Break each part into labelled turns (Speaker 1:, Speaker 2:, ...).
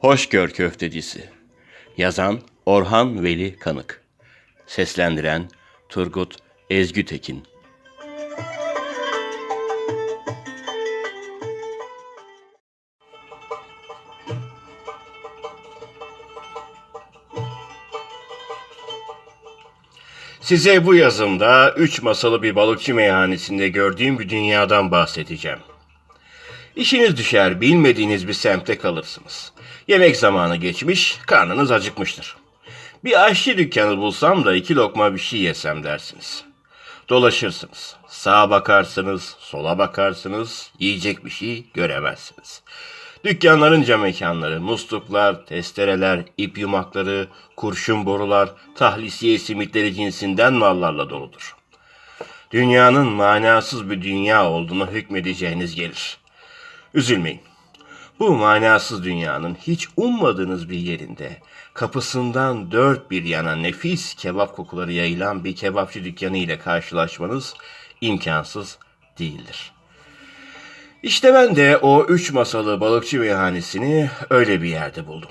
Speaker 1: Hoşgör Köftecisi. Yazan Orhan Veli Kanık. Seslendiren Turgut Ezgütekin. Size bu yazımda üç masalı bir balıkçı meyhanesinde gördüğüm bir dünyadan bahsedeceğim. İşiniz düşer, bilmediğiniz bir semtte kalırsınız. Yemek zamanı geçmiş, karnınız acıkmıştır. Bir aşçı dükkanı bulsam da iki lokma bir şey yesem dersiniz. Dolaşırsınız. Sağa bakarsınız, sola bakarsınız, yiyecek bir şey göremezsiniz. Dükkanların cam mekanları, musluklar, testereler, ip yumakları, kurşun borular, tahlisiye simitleri cinsinden mallarla doludur. Dünyanın manasız bir dünya olduğunu hükmedeceğiniz gelir. Üzülmeyin. Bu manasız dünyanın hiç ummadığınız bir yerinde, kapısından dört bir yana nefis kebap kokuları yayılan bir kebapçı dükkanı ile karşılaşmanız imkansız değildir. İşte ben de o üç masalı balıkçı meyhanesini öyle bir yerde buldum.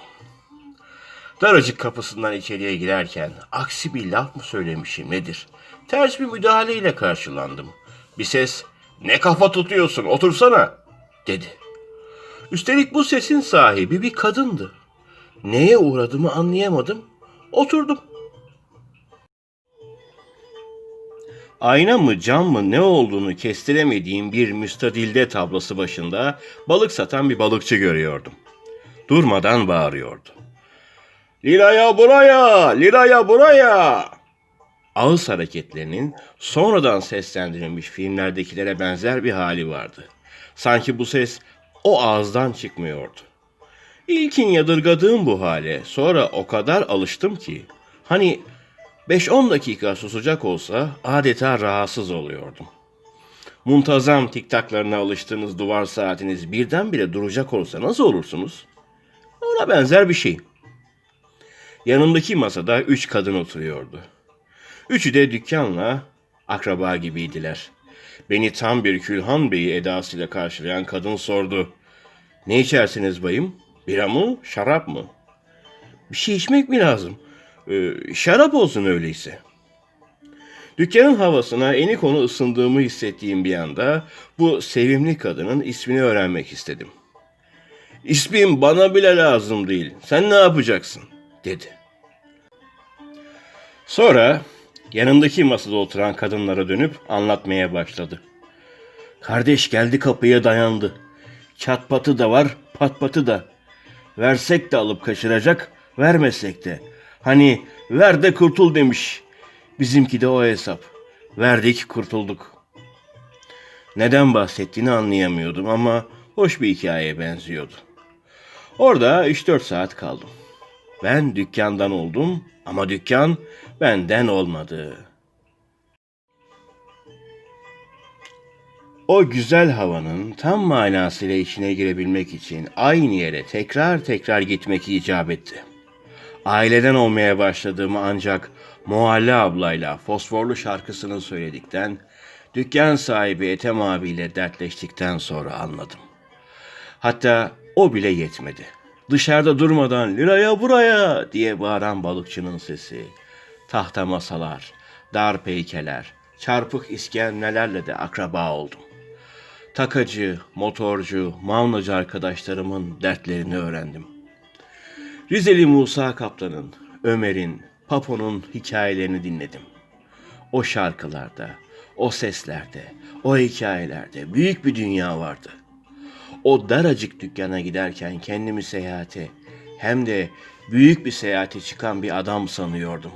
Speaker 1: Daracık kapısından içeriye girerken aksi bir laf mı söylemişim nedir? Ters bir müdahaleyle karşılandım. Bir ses ne kafa tutuyorsun otursana dedi. Üstelik bu sesin sahibi bir kadındı. Neye uğradığımı anlayamadım. Oturdum. Ayna mı cam mı ne olduğunu kestiremediğim bir müstadilde tablası başında balık satan bir balıkçı görüyordum. Durmadan bağırıyordu. Liraya buraya, liraya buraya. Ağız hareketlerinin sonradan seslendirilmiş filmlerdekilere benzer bir hali vardı. Sanki bu ses o ağızdan çıkmıyordu. İlkin yadırgadığım bu hale sonra o kadar alıştım ki hani 5-10 dakika susacak olsa adeta rahatsız oluyordum. Muntazam tiktaklarına alıştığınız duvar saatiniz birdenbire duracak olsa nasıl olursunuz? Ona benzer bir şey. Yanımdaki masada üç kadın oturuyordu. Üçü de dükkanla akraba gibiydiler. Beni tam bir Külhan Bey'i edasıyla karşılayan kadın sordu. Ne içersiniz bayım? Bira mı, şarap mı? Bir şey içmek mi lazım? Ee, şarap olsun öyleyse. Dükkanın havasına eni konu ısındığımı hissettiğim bir anda bu sevimli kadının ismini öğrenmek istedim. İsmim bana bile lazım değil. Sen ne yapacaksın? dedi. Sonra yanındaki masada oturan kadınlara dönüp anlatmaya başladı. Kardeş geldi kapıya dayandı. Çatpatı da var, patpatı da. Versek de alıp kaçıracak, vermesek de. Hani ver de kurtul demiş. Bizimki de o hesap. Verdik, kurtulduk. Neden bahsettiğini anlayamıyordum ama hoş bir hikayeye benziyordu. Orada 3-4 saat kaldım. Ben dükkandan oldum ama dükkan benden olmadı. O güzel havanın tam manasıyla içine girebilmek için aynı yere tekrar tekrar gitmek icap etti. Aileden olmaya başladığımı ancak Muhalle ablayla fosforlu şarkısını söyledikten, dükkan sahibi Ethem abiyle dertleştikten sonra anladım. Hatta o bile yetmedi. Dışarıda durmadan liraya buraya diye bağıran balıkçının sesi, tahta masalar, dar peykeler, çarpık iskemlelerle de akraba oldum. Takacı, motorcu, mavnacı arkadaşlarımın dertlerini öğrendim. Rizeli Musa Kaplan'ın, Ömer'in, Papo'nun hikayelerini dinledim. O şarkılarda, o seslerde, o hikayelerde büyük bir dünya vardı. O daracık dükkana giderken kendimi seyahate, hem de büyük bir seyahate çıkan bir adam sanıyordum.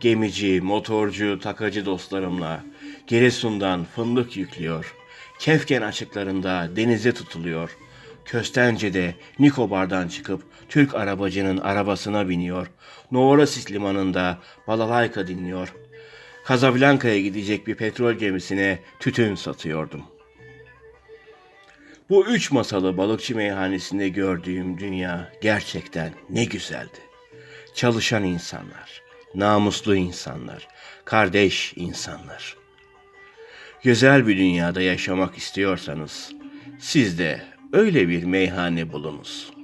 Speaker 1: Gemici, motorcu, takacı dostlarımla Giresun'dan fındık yüklüyor, Kefken açıklarında denize tutuluyor, Köstence'de Nikobar'dan çıkıp Türk arabacının arabasına biniyor, Novorossiysk limanında balalayka dinliyor, Casablanca'ya gidecek bir petrol gemisine tütün satıyordum. Bu üç masalı balıkçı meyhanesinde gördüğüm dünya gerçekten ne güzeldi. Çalışan insanlar, namuslu insanlar, kardeş insanlar. Güzel bir dünyada yaşamak istiyorsanız siz de öyle bir meyhane bulunuz.''